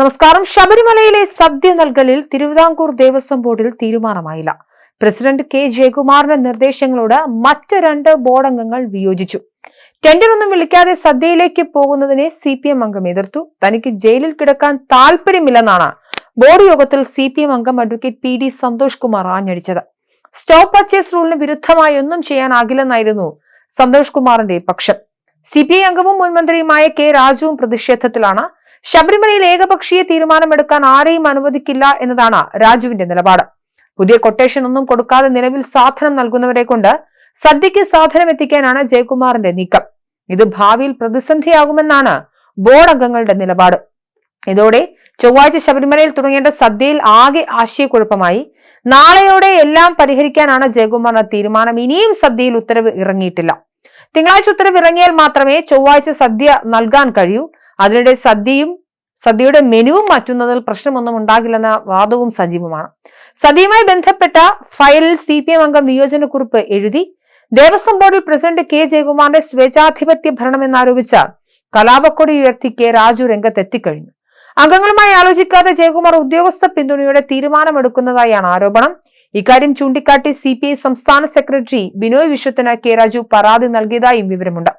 നമസ്കാരം. ശബരിമലയിലെ സദ്യ നൽകലിൽ തിരുവിതാംകൂർ ദേവസ്വം ബോർഡിൽ തീരുമാനമായില്ല. President K. ജയകുമാറിന്റെ നിർദ്ദേശങ്ങളോട് മറ്റ് രണ്ട് ബോർഡ് അംഗങ്ങൾ വിയോജിച്ചു. ടെൻഡറൊന്നും വിളിക്കാതെ സദ്യയിലേക്ക് പോകുന്നതിനെ സി പി എം അംഗം എതിർത്തു. തനിക്ക് ജയിലിൽ കിടക്കാൻ താല്പര്യമില്ലെന്നാണ് ബോർഡ് യോഗത്തിൽ സി പി എം അംഗം advocate P D Santhosh Kumar ആഞ്ഞടിച്ചത്. Stop purchase റൂളിന് വിരുദ്ധമായി ഒന്നും ചെയ്യാനാകില്ലെന്നായിരുന്നു സന്തോഷ് കുമാറിന്റെ പക്ഷം. സി പി ഐ അംഗവും മുൻമന്ത്രിയുമായ കെ. രാജുവും പ്രതിഷേധത്തിലാണ് ശബരിമലയിൽ ഏകപക്ഷീയ തീരുമാനമെടുക്കാൻ ആരെയും അനുവദിക്കില്ല എന്നതാണ് രാജുവിന്റെ നിലപാട്. പുതിയ കൊട്ടേഷൻ ഒന്നും കൊടുക്കാതെ നിലവിൽ സാധനം നൽകുന്നവരെ കൊണ്ട് സദ്യക്ക് സാധനം എത്തിക്കാനാണ് ജയകുമാറിന്റെ നീക്കം. ഇത് ഭാവിയിൽ പ്രതിസന്ധിയാകുമെന്നാണ് ബോർഡ് അംഗങ്ങളുടെ നിലപാട്. ഇതോടെ ചൊവ്വാഴ്ച ശബരിമലയിൽ തുടങ്ങേണ്ട സദ്യയിൽ ആകെ ആശയക്കുഴപ്പമായി. നാളെയോടെ എല്ലാം പരിഹരിക്കാനാണ് ജയകുമാറിന്റെ തീരുമാനം. ഇനിയും സദ്യയിൽ ഉത്തരവ് ഇറങ്ങിയിട്ടില്ല. തിങ്കളാഴ്ച ഉത്തരവ് ഇറങ്ങിയാൽ മാത്രമേ ചൊവ്വാഴ്ച സദ്യ നൽകാൻ കഴിയൂ. അതിനിടെ സദ്യയും സദ്യയുടെ മെനുവും മാറ്റുന്നതിൽ പ്രശ്നമൊന്നും ഉണ്ടാകില്ലെന്ന വാദവും സജീവമാണ്. സദ്യയുമായി ബന്ധപ്പെട്ട ഫയലിൽ സി പി എം അംഗം വിയോജനക്കുറിപ്പ് എഴുതി ദേവസ്വം ബോർഡിൽ പ്രസിഡന്റ് കെ. ജയകുമാറിന്റെ സ്വേച്ഛാധിപത്യ ഭരണം ഭരണമെന്നാരോപിച്ച കലാപക്കൊടി ഉയർത്തി കെ. രാജു രംഗത്തെത്തിക്കഴിഞ്ഞു. അംഗങ്ങളുമായി ആലോചിക്കാതെ ജയകുമാർ ഉദ്യോഗസ്ഥ പിന്തുണയോടെ തീരുമാനമെടുക്കുന്നതായാണ് ആരോപണം. ഇക്കാര്യം ചൂണ്ടിക്കാട്ടി സി പി ഐ സംസ്ഥാന സെക്രട്ടറി ബിനോയ് വിശ്വത്തിന് കെ രാജു പരാതി നൽകിയതായും വിവരമുണ്ട്.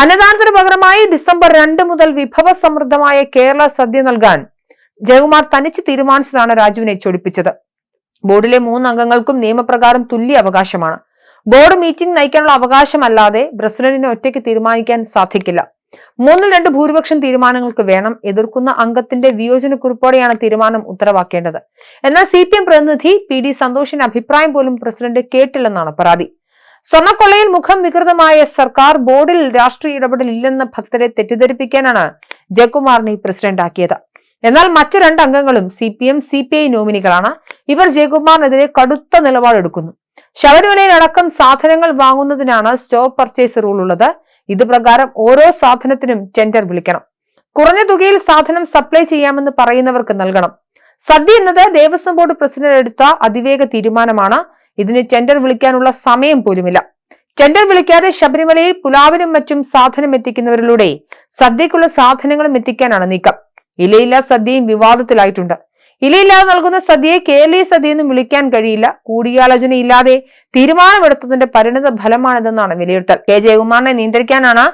അന്നദാനത്തിന് പകരമായി ഡിസംബർ രണ്ട് മുതൽ വിഭവ സമൃദ്ധമായ കേരള സദ്യ നൽകാൻ ജയകുമാർ തനിച്ച് തീരുമാനിച്ചതാണ് രാജുവിനെ ചൊടിപ്പിച്ചത്. ബോർഡിലെ മൂന്ന് അംഗങ്ങൾക്കും നിയമപ്രകാരം തുല്യ അവകാശമാണ്. ബോർഡ് മീറ്റിംഗ് നയിക്കാനുള്ള അവകാശമല്ലാതെ പ്രസിഡന്റിനെ ഒറ്റയ്ക്ക് തീരുമാനിക്കാൻ സാധിക്കില്ല. മൂന്നിൽ രണ്ട് ഭൂരിപക്ഷം തീരുമാനങ്ങൾക്ക് വേണം. എതിർക്കുന്ന അംഗത്തിന്റെ വിയോജനക്കുറിപ്പോടെയാണ് തീരുമാനം ഉത്തരവാക്കേണ്ടത്. എന്നാൽ സി പി എം പ്രതിനിധി പി ഡി സന്തോഷിന്റെ അഭിപ്രായം പോലും പ്രസിഡന്റ് കേട്ടില്ലെന്നാണ് പരാതി. സ്വർണക്കൊള്ളയിൽ മുഖം വികൃതമായ സർക്കാർ ബോർഡിൽ രാഷ്ട്രീയ ഇടപെടൽ ഇല്ലെന്ന ഭക്തരെ തെറ്റിദ്ധരിപ്പിക്കാനാണ് ജയകുമാറിനെ പ്രസിഡന്റാക്കിയത്. എന്നാൽ മറ്റു രണ്ട് അംഗങ്ങളും C P M C P I നോമിനികളാണ്. ഇവർ ജയകുമാറിനെതിരെ കടുത്ത നിലപാടെടുക്കുന്നു. ശബരിമലയിൽ അടക്കം സാധനങ്ങൾ വാങ്ങുന്നതിനാണ് സ്റ്റോപ്പ് പർച്ചേസ് റൂൾ ഉള്ളത് ഇത് പ്രകാരം ഓരോ സാധനത്തിനും ടെൻഡർ വിളിക്കണം. കുറഞ്ഞ തുകയിൽ സാധനം സപ്ലൈ ചെയ്യാമെന്ന് പറയുന്നവർക്ക് നൽകണം. സദ്യ എന്നത് ദേവസ്വം ബോർഡ് പ്രസിഡന്റ് എടുത്ത അതിവേഗ തീരുമാനമാണ്. ഇതിന് ടെൻഡർ വിളിക്കാനുള്ള സമയം പോലുമില്ല. ടെൻഡർ വിളിക്കാതെ ശബരിമലയിൽ പുലാവിനും മറ്റും സാധനം എത്തിക്കുന്നവരിലൂടെ സദ്യക്കുള്ള സാധനങ്ങളും എത്തിക്കാനാണ് നീക്കം. ഇലയില്ല സദ്യയും വിവാദത്തിലായിട്ടുണ്ട്. ഇലയില്ലാതെ നൽകുന്ന സദ്യയെ കേരളീയ സദ്യയെന്നും വിളിക്കാൻ കഴിയില്ല. കൂടിയാലോചന ഇല്ലാതെ തീരുമാനമെടുത്തതിന്റെ പരിണിത ഫലമാണിതെന്നാണ് വിലയിരുത്തൽ. കെ. ജയകുമാറിനെ നിയന്ത്രിക്കാനാണ്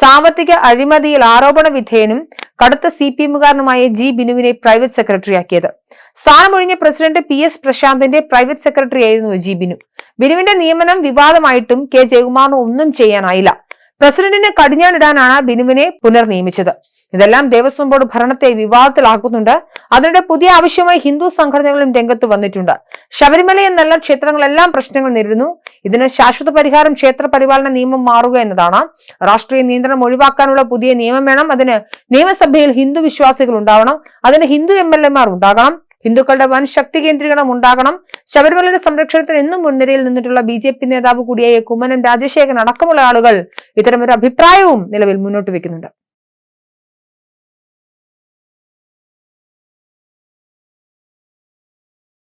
സാമ്പത്തിക അഴിമതിയിൽ ആരോപണ വിധേയനും കടുത്ത സി പി എമ്മുകാരനുമായ ജി ബിനുവിനെ പ്രൈവറ്റ് സെക്രട്ടറിയാക്കിയത്. സ്ഥാനമൊഴിഞ്ഞ പ്രസിഡന്റ് പി എസ് പ്രശാന്തിന്റെ പ്രൈവറ്റ് സെക്രട്ടറി ആയിരുന്നു ജി ബിനു. ബിനുവിന്റെ നിയമനം വിവാദമായിട്ടും കെ. ജയകുമാറിന് ഒന്നും ചെയ്യാനായില്ല. പ്രസിഡന്റിനെ കടിഞ്ഞാണിടാനാണ് ബിനുവിനെ പുനർനിയമിച്ചത്. ഇതെല്ലാം ദേവസ്വം ബോർഡ് ഭരണത്തെ വിവാദത്തിലാക്കുന്നുണ്ട്. അതിനിടെ പുതിയ ആവശ്യമായി ഹിന്ദു സംഘടനകളും രംഗത്ത് വന്നിട്ടുണ്ട്. ശബരിമല എന്നല്ല ക്ഷേത്രങ്ങളെല്ലാം പ്രശ്നങ്ങൾ നേരിടുന്നു. ഇതിന് ശാശ്വത പരിഹാരം ക്ഷേത്ര പരിപാലന നിയമം മാറുക എന്നതാണ്. രാഷ്ട്രീയ നിയന്ത്രണം ഒഴിവാക്കാനുള്ള പുതിയ നിയമം വേണം. അതിന് നിയമസഭയിൽ ഹിന്ദു വിശ്വാസികൾ ഉണ്ടാവണം. അതിന് ഹിന്ദു എം എൽ ഉണ്ടാകണം. ഹിന്ദുക്കളുടെ വൻ ശക്തി കേന്ദ്രീകരണം ഉണ്ടാകണം. ശബരിമലയുടെ സംരക്ഷണത്തിന് എന്നും മുൻനിരയിൽ നിന്നിട്ടുള്ള ബി ജെ പി നേതാവ് കൂടിയായ കുമ്മനം രാജശേഖരൻ അടക്കമുള്ള ആളുകൾ ഇത്തരമൊരു അഭിപ്രായവും നിലവിൽ മുന്നോട്ട് വെക്കുന്നുണ്ട്.